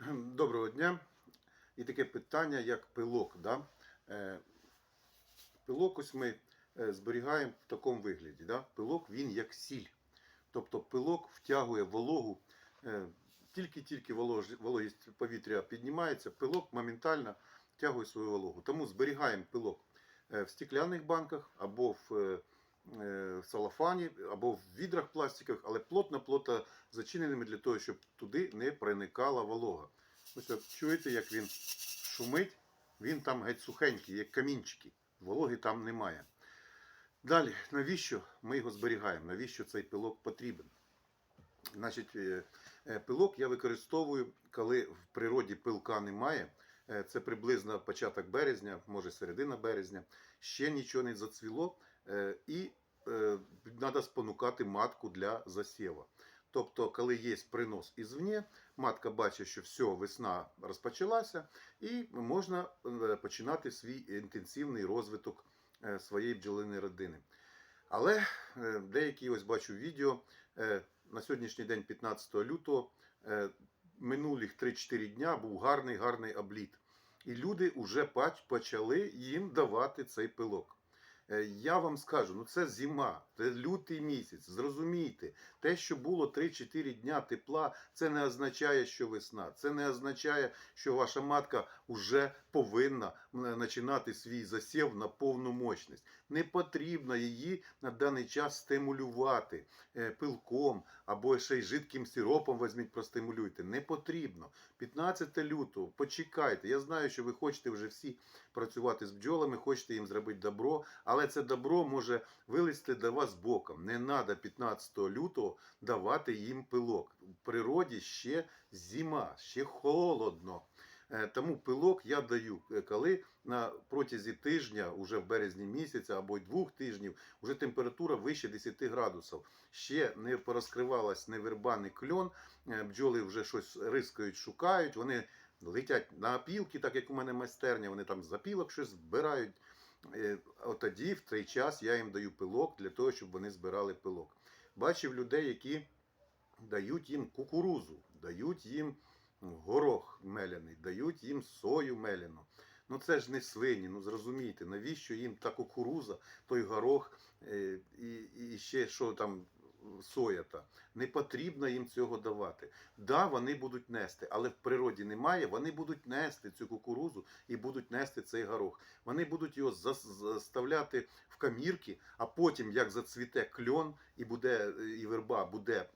Доброго дня. І таке питання, як пилок. Да? Е, Пилок ось ми е, зберігаємо в такому вигляді. Да? Пилок він як сіль. Тобто пилок втягує вологу. е, Тільки-тільки вологість повітря піднімається, пилок моментально втягує свою вологу. Тому зберігаємо пилок в стекляних банках або в в салафані, або в відрах пластикових, але плотно-плотно зачиненими для того, щоб туди не проникала волога. Ось от чуєте, як він шумить, він там геть сухенький, як камінчики. Вологи там немає. Далі, навіщо ми його зберігаємо? Навіщо цей пилок потрібен? Значить, е, е, пилок я використовую, коли в природі пилка немає. Е, Це приблизно початок березня, може середина березня. Ще нічого не зацвіло, е, і треба спонукати матку для засєва. Тобто, коли є принос ізвні, матка бачить, що все, весна розпочалася, і можна е, починати свій інтенсивний розвиток своєї бджолиної родини. Але деякі ось бачу відео на сьогоднішній день, 15 лютого, 3-4 дня був гарний гарний обліт. І люди вже почали їм давати цей пилок. Е, Я вам скажу, ну це зима, це лютий місяць. Зрозумійте, те, що було 3-4 дня тепла, це не означає, що весна. Це не означає, що ваша матка вже повинна починати свій засів на повну мощність. Не потрібно її на даний час стимулювати е, пилком або ще й жидким сиропом візьміть, простимулюйте. Не потрібно. 15 лютого, почекайте. Я знаю, що ви хочете вже всі працювати з бджолами, хочете їм зробити добро, але це добро може вилізти до вас боком. Не треба 15 лютого давати їм пилок. В природі ще зима, ще холодно. Е, Тому пилок я даю, е, коли на протязі тижня, уже в березні місяця або двох тижнів, вже температура вище 10 градусів. Ще не порозкривалась ні верба, ні кльон. Е, Бджоли вже щось рискають, шукають. Вони летять на опілки, так як у мене майстерня, вони там з опілок щось збирають. Е, От тоді, в цей час, я їм даю пилок для того, щоб вони збирали пилок. Бачив людей, які дають їм кукурузу, дають їм горох меляний, дають їм сою меляну. Ну це ж не свині, ну зрозумійте, навіщо їм та кукуруза, той горох е, і, і ще що там соя та. Не потрібно їм цього давати. Да, вони будуть нести, але в природі немає, вони будуть нести цю кукурузу і будуть нести цей горох. Вони будуть його заставляти в камірки, а потім, як зацвіте кльон і буде е, і верба буде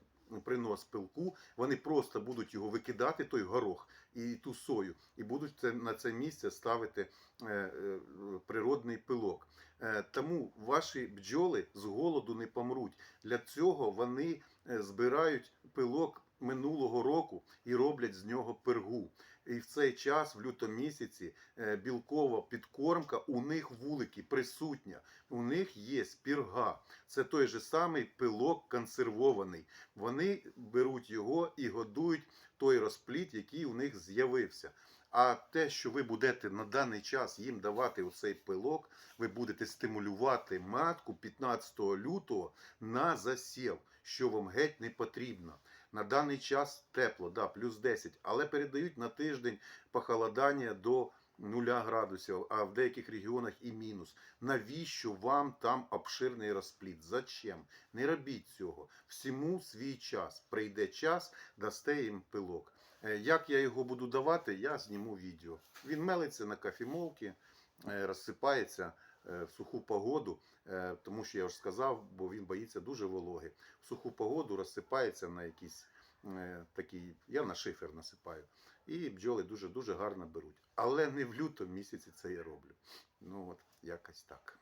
принос пилку, вони просто будуть його викидати, той горох і ту сою, і будуть на це місце ставити е, е, природний пилок. Е, тому ваші бджоли з голоду не помруть. Для цього вони збирають пилок минулого року і роблять з нього пергу. І в цей час, в лютому місяці, е, білкова підкормка у них вулики присутня. У них є пірга. Це той же самий пилок консервований. Вони беруть його і годують той розпліт, який у них з'явився. А те, що ви будете на даний час їм давати оцей пилок, ви будете стимулювати матку 15 лютого на засів, що вам геть не потрібно. На даний час тепло, да, плюс 10, але передають на тиждень похолодання до 0 градусів, а в деяких регіонах і мінус. Навіщо вам там обширний розпліт? Зачем? Не робіть цього. Всьому свій час. Прийде час, дасте їм пилок. Е, Як я його буду давати, я зніму відео. Він мелиться на кафемолки, е, розсипається в суху погоду, е, тому що я вже сказав, бо він боїться дуже вологи. В суху погоду розсипається на якісь е, такі, я на шифер насипаю. І бджоли дуже-дуже гарно беруть. Але не в лютому місяці це я роблю. Ну от, якось так.